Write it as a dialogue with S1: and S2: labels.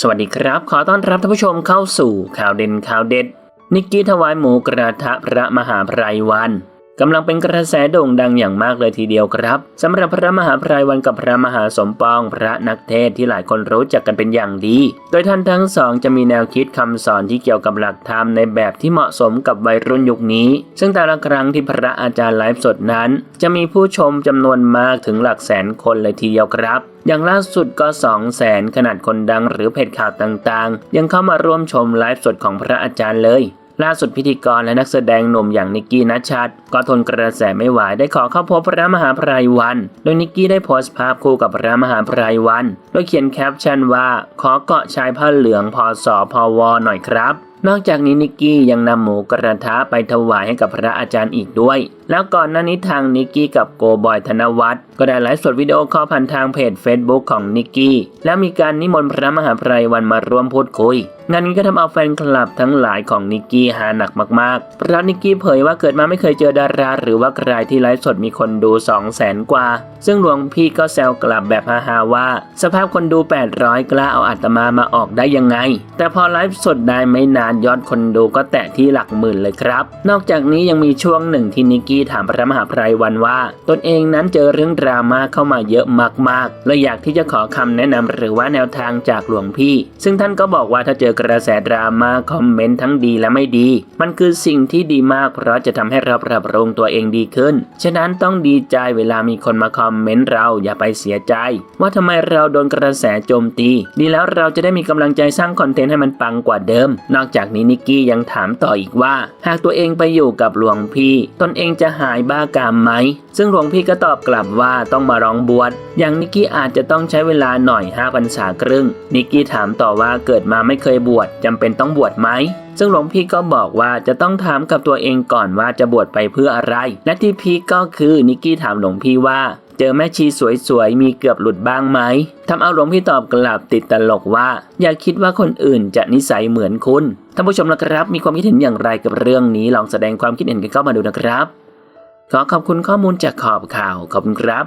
S1: สวัสดีครับ ขอต้อนรับท่านผู้ชมเข้าสู่ข่าวเด่นข่าวเด็ด นิกกี้ถวายหมูกระทะพระมหาไพรวัน กำลังเป็นกระแสโด่งดังอย่างมากเลยทีเดียวครับสำหรับพระมหาไพรวันกับพระมหาสมปองพระนักเทศที่หลายคนรู้จักกันเป็นอย่างดี โดยท่านทั้งสองจะมีแนวคิดคำสอนที่เกี่ยวกับหลักธรรมในแบบที่เหมาะสมกับวัยรุ่นยุคนี้ ซึ่งแต่ละครั้งที่พระอาจารย์ไลฟ์สดนั้น จะมีผู้ชมจำนวนมากถึงหลักแสนคนเลยทีเดียวครับอย่างล่าสุดก็2 0 0แสนขนาดคนดังหรือเพจข่าวต่างๆ ยังเข้ามาร่วมชมไลฟ์สดของพระอาจารย์เลย ล่าสุดพิธีกรและนักแสดงหนุ่มอย่างนิกกี้นัชชัดก็ทนกระแสไม่ไหวได้ขอเข้าพบพระมหาไพรวัน โดยนิกกี้ได้โพสต์ภาพคู่กับพระมหาไพรวัน โดยเขียนแคปชั่นว่าขอเกาะชายผ้าเหลืองพอสอพอวอหน่อยครับนอกจากนี้นิกกี้ยังนำหมูกระทะไปถวายให้กับพระอาจารย์อีกด้วย แล้วก่อนหน้านี้ทางนิกกี้กับโกบอยธนวัฒน์ก็ได้ไลฟ์สดวิดีโอคอลผ่านทางเพจ Facebook ของนิกกี้แล้วมีการนิมนต์พระมหาไพรวันมาร่วมพูดคุยงานนี้ก็ทำเอาแฟนคลับทั้งหลายของนิกกี้หาหนักมากๆเพราะนิกกี้เผยว่าเกิดมาไม่เคยเจอดารา หรือว่าใครที่ไลฟ์สดมีคนดู 2 0 0แสนกว่า ซึ่งหลวงพี่ก็แซวกลับแบบฮาๆว่า สภาพคนดู 800 กล้าเอาอาตมามาออกได้ยังไง แต่พอไลฟ์สดได้ไม่นานยอดคนดูก็แตะที่หลักหมื่นเลยครับ นอกจากนี้ยังมีช่วงหนึ่งที่นิกกี้ถามพระมหาไพรวันว่า ตนเองนั้นเจอเรื่องดราม่าเข้ามาเยอะมากๆและอยากที่จะขอคำแนะนำหรือว่าแนวทางจากหลวงพี่ ซึ่งท่านก็บอกว่าถ้าเจอกระแสดราม่าคอมเมนต์ทั้งดีและไม่ดี มันคือสิ่งที่ดีมากเพราะจะทำให้เราปรับปรุงตัวเองดีขึ้น ฉะนั้นต้องดีใจเวลามีคนมาคอมเมนต์เราอย่าไปเสียใจ ว่าทำไมเราโดนกระแสโจมตี ดีแล้วเราจะได้มีกำลังใจสร้างคอนเทนต์ให้มันปังกว่าเดิม นอกจากนี้นิกกี้ยังถามต่ออีกว่า หากตัวเองไปอยู่กับหลวงพี่ ตนเองจะหายบ้ากามไหม ซึ่งหลวงพี่ก็ตอบกลับว่าต้องมาร้องบวชอย่างนิกกี้อาจจะต้องใช้เวลาหน่อย5พรรษาครึ่งนิกกี้ถามต่อว่าเกิดมาไม่เคยบวชจำเป็นต้องบวชไหม ซึ่งหลวงพี่ก็บอกว่าจะต้องถามกับตัวเองก่อนว่าจะบวชไปเพื่ออะไร และที่พีก็คือนิกกี้ถามหลวงพี่ว่า เจอแม่ชีสวยๆมีเกือบหลุดบ้างไหมทำเอาหลวงพี่ตอบกลับติดตลกว่า อย่าคิดว่าคนอื่นจะนิสัยเหมือนคุณท่านผู้ชมนะครับ มีความคิดเห็นอย่างไรกับเรื่องนี้ลองแสดงความคิดเห็นกันเข้ามาดูนะครับ ขอขอบคุณข้อมูลจากขอบข่าวขอบคุณครับ